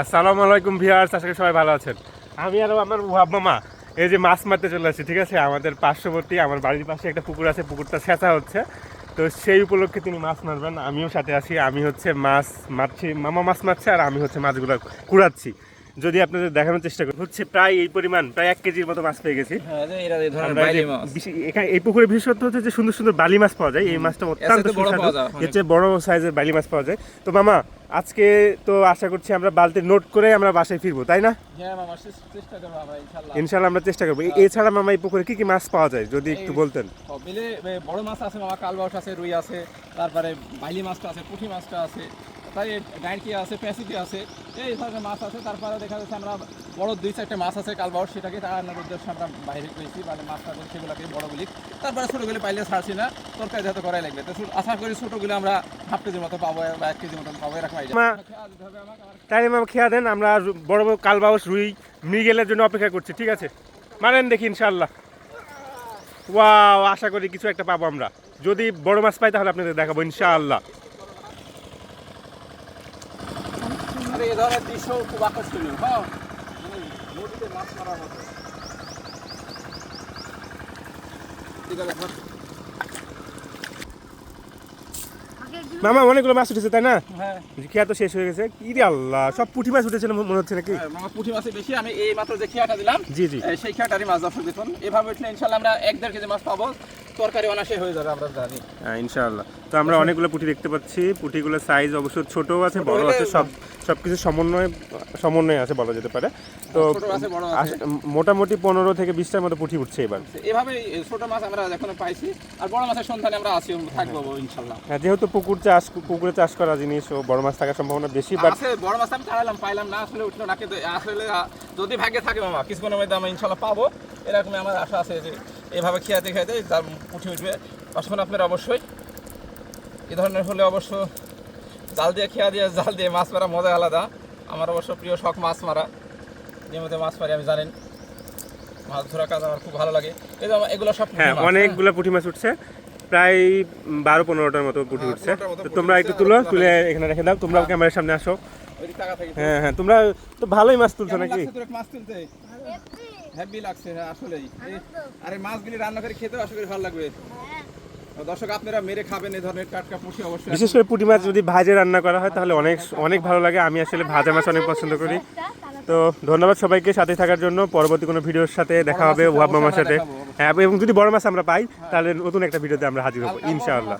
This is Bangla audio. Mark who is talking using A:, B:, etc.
A: আসসালামু আলাইকুম ভিউয়ার্স, আশা করি সবাই ভালো আছেন। আমি আর আমার ভাব মামা, এই যে মাছ মারতে চলে আসছি, ঠিক আছে? আমাদের পার্শ্ববর্তী, আমার বাড়ির পাশে একটা পুকুর আছে, পুকুরটা ছেঁচা হচ্ছে। তো সেই উপলক্ষে তিনি মাছ মারবেন, আমিও সাথে আছি, আমি হচ্ছে মাছ মারছি, মামা মাছ মারছে, আর আমি হচ্ছে মাছগুলো কুড়াচ্ছি। যদি আপনাদের দেখানোর চেষ্টা করি হচ্ছে প্রায় এই পরিমাণ প্রায় এক কেজির মতো মাছ পেয়ে গেছি।
B: হ্যাঁ, এই
A: পুকুরে বিশেষত্ব হচ্ছে যে সুন্দর সুন্দর বালি মাছ পাওয়া যায়। এই মাছটা অত্যন্ত সুস্বাদু। বড় সাইজের বালি মাছ পাওয়া যায়। তো মামা আজকে তো আশা করছি আমরা বালতি নোট করে আমরা বাসায় ফিরবো তাই না?
B: হ্যাঁ, ইনশাল্লাহ।
A: আমরা চেষ্টা করব। এছাড়া মামা এই পুকুরে কি কি মাছ পাওয়া যায় যদি একটু বলতেন?
B: মিলে বড় মাছ আছে মামা কালবাউস আছে রুই আছে তারপরে বাইলি মাছটা আছে পুঁটি মাছটা আছে তাই ডাইনকি আছে প্যাসিকি আছে। এই ধরনের মাছ আছে তারপরে দেখা যাচ্ছে আমরা বড় দুই চারটে মাছ আছে কালবাউস সেটাকে তাড়ানোর উদ্দেশ্যে আমরা বাইরে করেছি মানে মাছটা সেগুলোকে বড়গুলি তারপরে ছোটোগুলি পাইলে ছাড়ছি না তরকারি যাতে করাই লাগবে। তো আশা করি ছোটোগুলো আমরা হাফ কেজির মতো পাবো বা এক কেজির মতো পাবো এরকম idea।
A: মা-
B: খেয়াল আমাকে,
A: খেয়া দেন আমরা বড় বড় কালবাউস রুই মৃগেলের জন্য অপেক্ষা করছি ঠিক আছে? মারেন দেখি ইনশাল্লাহ ওয়াও আশা করি কিছু একটা পাবো আমরা। যদি বড় মাছ পাই তাহলে আপনাদের দেখাবো ইনশাআল্লাহ
B: আরে এই ধরনের দৃশ্য খুব আকর্ষণীয় হ্যাঁ? নদীতে মাছ মারার মতো ঠিক আছে ধর।
A: মামা অনেকগুলো মাছ উঠেছে তাই না?
B: হ্যাঁ।
A: খেয়া তো শেষ হয়ে গেছে। কি রে আল্লাহ সব পুঁটি মাছ উঠেছিল মনে হচ্ছে নাকি?
B: হ্যাঁ, মামা পুঁটি মাছে বেশি। আমি এই মাত্র যে খেয়াটা দিলাম
A: জি জি।
B: সেই খেয়াটারই মাছ দর্শক দেখুন। এভাবে উঠলে ইনশাল্লাহ আমরা এক দেড় কেজি মাছ পাবো। তরকারি অনাসে হয়ে যাবে আমরা জানি।
A: হ্যাঁ ইনশাআল্লাহ। তো আমরা অনেকগুলো পুঁটি দেখতে পাচ্ছি। পুঁটিগুলোর সাইজ অবশ্য ছোট আছে বড় আছে সব সব কিছু সমন্বয় সমন্বয় আছে বলা যেতে পারে। তো। আস- মোটামুটি পনেরো থেকে বিশটার মতো পুঁটি উঠছে এবার।
B: এভাবে ছোট মাছ আমরা এখনও পাইছি। আর বড় মাছের সন্ধানে আমরা আছি থাকব
A: হ্যাঁ যেহেতু পুকুর চাষ পুকুরে চাষ করা জিনিস ও বড় মাছ থাকার সম্ভাবনা বেশি বাট
B: বড় মাছ আমি ছাড়ালাম পাইলাম না আসলে উঠল না কিন্তু আসলে যদি ভাগ্যে থাকে মামা কিছুক্ষণের মধ্যে আমি ইনশাল্লাহ পাবো। এরকমই আমার আশা আছে যে এভাবে খেয়াতে খেয়াতে তার উঠে উঠবে। তখন আপনারা অবশ্যই। এ ধরনের হলে অবশ্য জাল দিয়ে খেয়া দিয়ে জাল দিয়ে মাছ মারা মজা আলাদা। আমার অবশ্য প্রিয় শখ মাছ মারা। নিয়মিত মাছ মারি আমি জানেন। মাছ ধরা কাজ আমার খুব ভালো লাগে। এই যে এগুলো সব
A: হ্যাঁ অনেকগুলো পুঁটি মাছ উঠছে। প্রায় বারো পনেরোটার মতো পুঁটি
B: হ্যাঁ,
A: উঠছে। তো তোমরা একটু তুলো তুলে এখানে রেখে দাও তোমরাও
B: হ্যাঁ।
A: ক্যামেরার সামনে আসো। হ্যাঁ হ্যাঁ তোমরা তো ভালোই মাছ তুলছো নাকি?
B: লাগছে মাছ তুলতে? হ্যাপি লাগছে হ্যাঁ আসলেই। আরে মাছগুলি রান্না করে খেতেও আশা করি ভালো লাগবে। দর্শক আপনারা মেরে খাবেন এই ধরনের টাটকা পুঁটি অবশ্যই
A: বিশেষ করে পুঁটি মাছ যদি ভাজে রান্না করা হয় তাহলে অনেক অনেক ভালো লাগে। আমি আসলে ভাজা মাছ অনেক পছন্দ করি। তো ধন্যবাদ সবাইকে সাথে থাকার জন্য। পরবর্তী কোনো ভিডিওর সাথে দেখা হবে ওয়াব মামার সাথে হ্যাঁ এবং যদি বড় মাছ আমরা পাই তাহলে নতুন একটা ভিডিওতে আমরা হাজির হব ইনশাআল্লাহ।